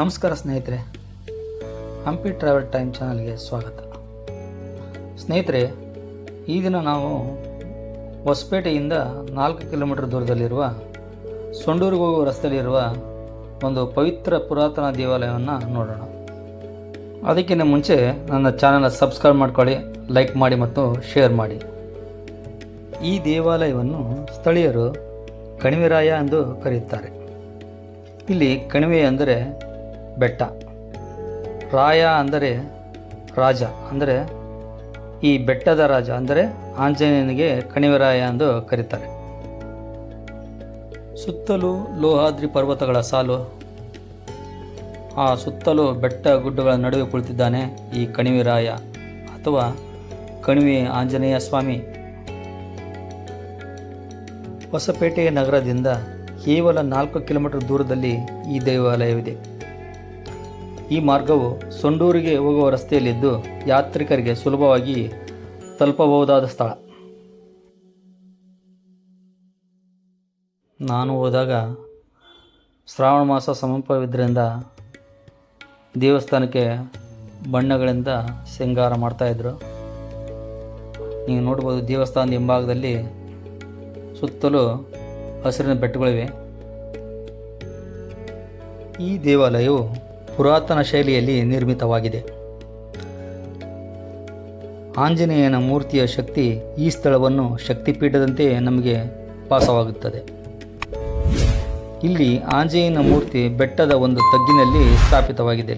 ನಮಸ್ಕಾರ ಸ್ನೇಹಿತರೆ, Hampi travel time ಚಾನಲ್ಗೆ ಸ್ವಾಗತ. ಸ್ನೇಹಿತರೆ, ಈ ದಿನ ನಾವು ಹೊಸಪೇಟೆಯಿಂದ ನಾಲ್ಕು ಕಿಲೋಮೀಟರ್ ದೂರದಲ್ಲಿರುವ ಸೊಂಡೂರಿಗೆ ಹೋಗುವ ರಸ್ತೆಯಲ್ಲಿರುವ ಒಂದು ಪವಿತ್ರ ಪುರಾತನ ದೇವಾಲಯವನ್ನು ನೋಡೋಣ. ಅದಕ್ಕಿಂತ ಮುಂಚೆ ನನ್ನ ಚಾನಲ್ ಸಬ್ಸ್ಕ್ರೈಬ್ ಮಾಡ್ಕೊಳ್ಳಿ, ಲೈಕ್ ಮಾಡಿ ಮತ್ತು ಶೇರ್ ಮಾಡಿ. ಈ ದೇವಾಲಯವನ್ನು ಸ್ಥಳೀಯರು ಕಣಿವೆರಾಯ ಎಂದು ಕರೆಯುತ್ತಾರೆ. ಇಲ್ಲಿ ಕಣಿವೆ ಅಂದರೆ ಬೆಟ್ಟ. ರಾಯ ಅಂದರೆ ರಾಜ ಅಂದರೆ ಈ ಬೆಟ್ಟದ ರಾಜ ಅಂದರೆ ಆಂಜನೇಯನಿಗೆ ಕಣಿವೆರಾಯ ಎಂದು ಕರೀತಾರೆ. ಸುತ್ತಲೂ ಲೋಹಾದ್ರಿ ಪರ್ವತಗಳ ಸಾಲು. ಆ ಸುತ್ತಲೂ ಬೆಟ್ಟ ಗುಡ್ಡಗಳ ನಡುವೆ ಕುಳಿತಿದ್ದಾನೆ ಈ ಕಣಿವೆರಾಯ ಅಥವಾ ಕಣಿವೆ ಆಂಜನೇಯ ಸ್ವಾಮಿ. ಹೊಸಪೇಟೆ ನಗರದಿಂದ ಕೇವಲ ನಾಲ್ಕು ಕಿಲೋಮೀಟರ್ ದೂರದಲ್ಲಿ ಈ ದೇವಾಲಯವಿದೆ. ಈ ಮಾರ್ಗವು ಸೊಂಡೂರಿಗೆ ಹೋಗುವ ರಸ್ತೆಯಲ್ಲಿದ್ದು ಯಾತ್ರಿಕರಿಗೆ ಸುಲಭವಾಗಿ ತಲುಪಬಹುದಾದ ಸ್ಥಳ. ನಾನು ಹೋದಾಗ ಶ್ರಾವಣ ಮಾಸ ಸಮೀಪವಿದ್ದರಿಂದ ದೇವಸ್ಥಾನಕ್ಕೆ ಬಣ್ಣಗಳಿಂದ ಶೃಂಗಾರ ಮಾಡ್ತಾಯಿದ್ರು ನೀವು ನೋಡ್ಬೋದು ದೇವಸ್ಥಾನದ ಹಿಂಭಾಗದಲ್ಲಿ ಸುತ್ತಲೂ ಹಸಿರಿನ ಬೆಟ್ಟಗಳಿವೆ. ಈ ದೇವಾಲಯವು ಪುರಾತನ ಶೈಲಿಯಲ್ಲಿ ನಿರ್ಮಿತವಾಗಿದೆ. ಆಂಜನೇಯನ ಮೂರ್ತಿಯ ಶಕ್ತಿ ಈ ಸ್ಥಳವನ್ನು ಶಕ್ತಿಪೀಠದಂತೆ ನಮಗೆ ಪಾಸವಾಗುತ್ತದೆ. ಇಲ್ಲಿ ಆಂಜನೇಯನ ಮೂರ್ತಿ ಬೆಟ್ಟದ ಒಂದು ತಗ್ಗಿನಲ್ಲಿ ಸ್ಥಾಪಿತವಾಗಿದೆ.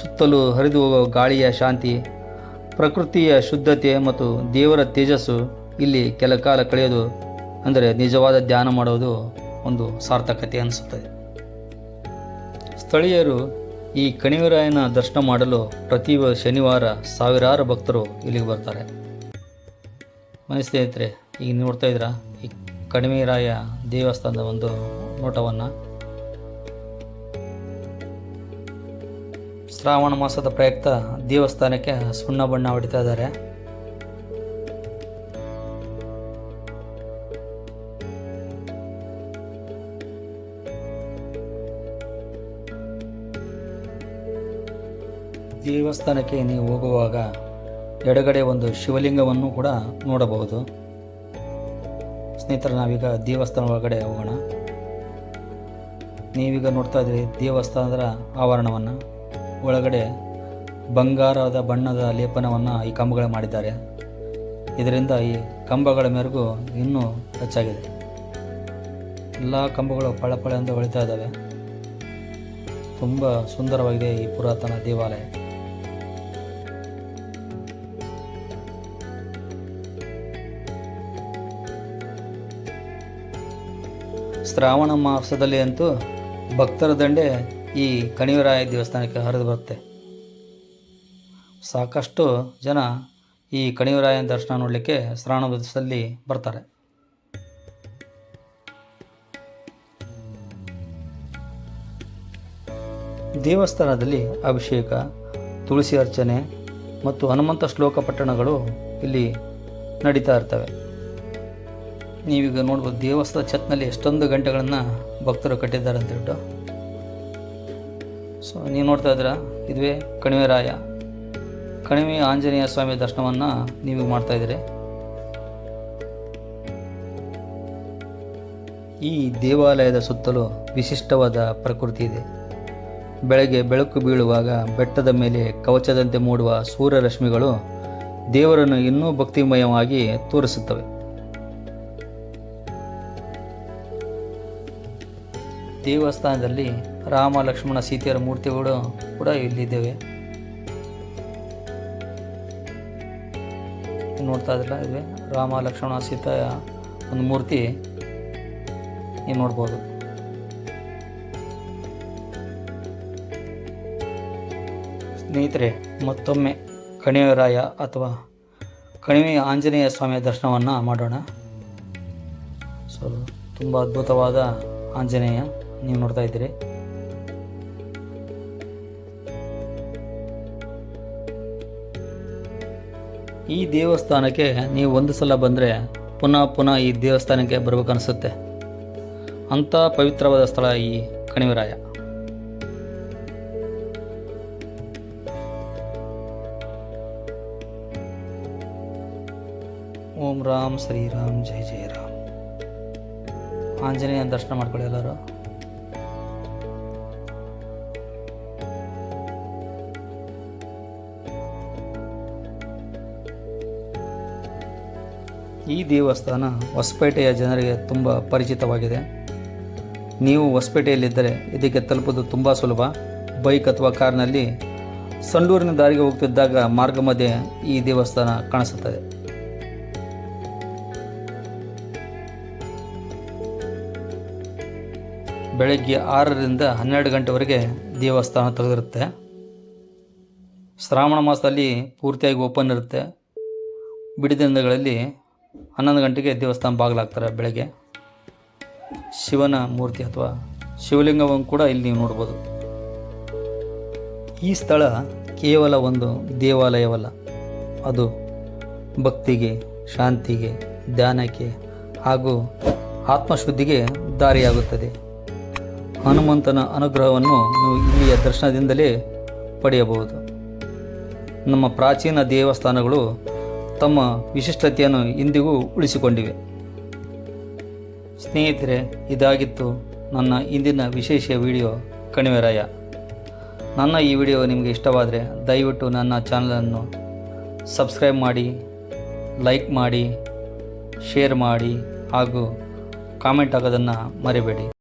ಸುತ್ತಲೂ ಹರಿದು ಹೋಗುವ ಗಾಳಿಯ ಶಾಂತಿ, ಪ್ರಕೃತಿಯ ಶುದ್ಧತೆ ಮತ್ತು ದೇವರ ತೇಜಸ್ಸು ಇಲ್ಲಿ ಕೆಲ ಕಾಲ ಕಳೆಯೋದು ಅಂದರೆ ನಿಜವಾದ ಧ್ಯಾನ ಮಾಡೋದು ಒಂದು ಸಾರ್ಥಕತೆ ಅನಿಸುತ್ತದೆ. ಸ್ಥಳೀಯರು ಈ ಕಣಿವೆರಾಯನ ದರ್ಶನ ಮಾಡಲು ಪ್ರತಿ ಶನಿವಾರ ಸಾವಿರಾರು ಭಕ್ತರು ಇಲ್ಲಿಗೆ ಬರ್ತಾರೆ. ಮನೆ ಸ್ನೇಹಿತರೆ, ಈಗ ನೋಡ್ತಾ ಇದ್ದೀರಾ? ಈ ಕಣಿವೆರಾಯ ದೇವಸ್ಥಾನದ ಒಂದು ನೋಟವನ್ನು. ಶ್ರಾವಣ ಮಾಸದ ಪ್ರಯುಕ್ತ ದೇವಸ್ಥಾನಕ್ಕೆ ಸುಣ್ಣ ಬಣ್ಣ ಹೊಡಿತಾ ಇದ್ದಾರೆ. ದೇವಸ್ಥಾನಕ್ಕೆ ನೀವು ಹೋಗುವಾಗ ಎಡಗಡೆ ಒಂದು ಶಿವಲಿಂಗವನ್ನು ಕೂಡ ನೋಡಬಹುದು. ಸ್ನೇಹಿತರೆ, ನಾವೀಗ ದೇವಸ್ಥಾನ ಒಳಗಡೆ ಹೋಗೋಣ. ನೀವೀಗ ನೋಡ್ತಾ ಇದ್ದೀರಿ ದೇವಸ್ಥಾನದ ಆವರಣವನ್ನು. ಒಳಗಡೆ ಬಂಗಾರದ ಬಣ್ಣದ ಲೇಪನವನ್ನು ಈ ಕಂಬಗಳು ಮಾಡಿದ್ದಾರೆ. ಇದರಿಂದ ಈ ಕಂಬಗಳ ಮೇರೆಗೂ ಇನ್ನೂ ಹೆಚ್ಚಾಗಿದೆ. ಎಲ್ಲ ಕಂಬಗಳು ಪಳಪಳ ಎಂದು ಹೊಳಿತಾ ಇದ್ದಾವೆ. ತುಂಬ ಸುಂದರವಾಗಿದೆ ಈ ಪುರಾತನ ದೇವಾಲಯ. ಶ್ರಾವಣ ಮಾಸದಲ್ಲಿ ಅಂತೂ ಭಕ್ತರ ದಂಡೆ ಈ ಕಣಿವರಾಯ ದೇವಸ್ಥಾನಕ್ಕೆ ಹರಿದು ಬರುತ್ತೆ. ಸಾಕಷ್ಟು ಜನ ಈ ಕಣಿವರಾಯನ ದರ್ಶನ ನೋಡಲಿಕ್ಕೆ ಶ್ರಾವಣ ಮಾಸದಲ್ಲಿ ಬರ್ತಾರೆ. ದೇವಸ್ಥಾನದಲ್ಲಿ ಅಭಿಷೇಕ, ತುಳಸಿ ಅರ್ಚನೆ ಮತ್ತು ಹನುಮಂತ ಶ್ಲೋಕ ಪಟ್ಟಣಗಳು ಇಲ್ಲಿ ನಡೀತಾ ಇರ್ತವೆ. ನೀವೀಗ ನೋಡ್ಬೋದು ದೇವಸ್ಥಾನ ಛತ್ನಲ್ಲಿ ಎಷ್ಟೊಂದು ಗಂಟೆಗಳನ್ನು ಭಕ್ತರು ಕಟ್ಟಿದ್ದಾರೆ ಅಂತ ಹೇಳ್ಬಿಟ್ಟು. ಸೊ ನೀವು ನೋಡ್ತಾ ಇದ್ದೀರಾ, ಇದುವೇ ಕಣಿವೆ ರಾಯ. ಕಣಿವೆ ಆಂಜನೇಯ ಸ್ವಾಮಿ ದರ್ಶನವನ್ನು ನೀವು ಮಾಡ್ತಾ ಇದ್ದೀರಿ. ಈ ದೇವಾಲಯದ ಸುತ್ತಲೂ ವಿಶಿಷ್ಟವಾದ ಪ್ರಕೃತಿ ಇದೆ. ಬೆಳಗ್ಗೆ ಬೆಳಕು ಬೀಳುವಾಗ ಬೆಟ್ಟದ ಮೇಲೆ ಕವಚದಂತೆ ಮೂಡುವ ಸೂರ್ಯರಶ್ಮಿಗಳು ದೇವರನ್ನು ಇನ್ನೂ ಭಕ್ತಿಮಯವಾಗಿ ತೋರಿಸುತ್ತವೆ. ದೇವಸ್ಥಾನದಲ್ಲಿ ರಾಮ, ಲಕ್ಷ್ಮಣ, ಸೀತೆಯರ ಮೂರ್ತಿಗಳು ಕೂಡ ಇಲ್ಲಿದ್ದೇವೆ. ನೋಡ್ತಾ ಇದ್ರಲ್ಲ ಇವೆ. ರಾಮ, ಲಕ್ಷ್ಮಣ, ಸೀತೆಯ ಒಂದು ಮೂರ್ತಿ. ನೀವು ನೋಡ್ಬೋದು. ಸ್ನೇಹಿತರೆ, ಮತ್ತೊಮ್ಮೆ ಕಣಿವೆರಾಯ ಅಥವಾ ಕಣಿವೆ ಆಂಜನೇಯ ಸ್ವಾಮಿಯ ದರ್ಶನವನ್ನು ಮಾಡೋಣ. ಸೊ, ತುಂಬ ಅದ್ಭುತವಾದ ಆಂಜನೇಯ. ನೀವು ನೋಡ್ತಾ ಇದ್ದೀರಿ. ಈ ದೇವಸ್ಥಾನಕ್ಕೆ ನೀವು ಒಂದು ಸಲ ಬಂದರೆ ಪುನಃ ಪುನಃ ಈ ದೇವಸ್ಥಾನಕ್ಕೆ ಬರಬೇಕು ಬರಬೇಕನ್ನಿಸುತ್ತೆ ಅಂಥ ಪವಿತ್ರವಾದ ಸ್ಥಳ ಈ ಕಣಿವೆರಾಯ. ಓಂ ರಾಮ್ ಶ್ರೀರಾಮ್ ಜೈ ಜೈ ರಾಮ್. ಆಂಜನೇಯನ ದರ್ಶನ ಮಾಡ್ಕೊಳ್ಳಿ ಎಲ್ಲರೂ. ಈ ದೇವಸ್ಥಾನ ಹೊಸಪೇಟೆಯ ಜನರಿಗೆ ತುಂಬ ಪರಿಚಿತವಾಗಿದೆ. ನೀವು ಹೊಸಪೇಟೆಯಲ್ಲಿದ್ದರೆ ಇದಕ್ಕೆ ತಲುಪೋದು ತುಂಬ ಸುಲಭ. ಬೈಕ್ ಅಥವಾ ಕಾರ್ನಲ್ಲಿ ಸಂಡೂರಿನ ದಾರಿಗೆ ಹೋಗ್ತಿದ್ದಾಗ ಮಾರ್ಗ ಮಧ್ಯೆ ಈ ದೇವಸ್ಥಾನ ಕಾಣಿಸುತ್ತದೆ. ಬೆಳಗ್ಗೆ ಆರರಿಂದ ಹನ್ನೆರಡು ಗಂಟೆವರೆಗೆ ದೇವಸ್ಥಾನ ತೆಗೆದಿರುತ್ತೆ ಶ್ರಾವಣ ಮಾಸದಲ್ಲಿ ಪೂರ್ತಿಯಾಗಿ ಓಪನ್ ಇರುತ್ತೆ. ಬಿಡಿದಿನಗಳಲ್ಲಿ ಹನ್ನೊಂದು ಗಂಟೆಗೆ ದೇವಸ್ಥಾನ ಬಾಗಿಲಾಗ್ತಾರೆ ಬೆಳಗ್ಗೆ. ಶಿವನ ಮೂರ್ತಿ ಅಥವಾ ಶಿವಲಿಂಗವನ್ನು ಕೂಡ ಇಲ್ಲಿ ನೀವು ನೋಡ್ಬೋದು. ಈ ಸ್ಥಳ ಕೇವಲ ಒಂದು ದೇವಾಲಯವಲ್ಲ. ಅದು ಭಕ್ತಿಗೆ, ಶಾಂತಿಗೆ, ಧ್ಯಾನಕ್ಕೆ ಹಾಗೂ ಆತ್ಮಶುದ್ಧಿಗೆ ದಾರಿಯಾಗುತ್ತದೆ. ಹನುಮಂತನ ಅನುಗ್ರಹವನ್ನು ನೀವು ಇಲ್ಲಿಯ ದರ್ಶನದಿಂದಲೇ ಪಡೆಯಬಹುದು. ನಮ್ಮ ಪ್ರಾಚೀನ ದೇವಸ್ಥಾನಗಳು ತಮ್ಮ ವಿಶಿಷ್ಟತೆಯನ್ನು ಇಂದಿಗೂ ಉಳಿಸಿಕೊಂಡಿವೆ. ಸ್ನೇಹಿತರೆ, ಇದಾಗಿತ್ತು ನನ್ನ ಇಂದಿನ ವಿಶೇಷ ವಿಡಿಯೋ ಕಣಿವೆರಾಯ. ನನ್ನ ಈ ವಿಡಿಯೋ ನಿಮಗೆ ಇಷ್ಟವಾದರೆ ದಯವಿಟ್ಟು ನನ್ನ ಚಾನಲನ್ನು ಸಬ್ಸ್ಕ್ರೈಬ್ ಮಾಡಿ, ಲೈಕ್ ಮಾಡಿ, ಶೇರ್ ಮಾಡಿ ಹಾಗೂ ಕಾಮೆಂಟ್ ಆಗೋದನ್ನು ಮರಿಬೇಡಿ.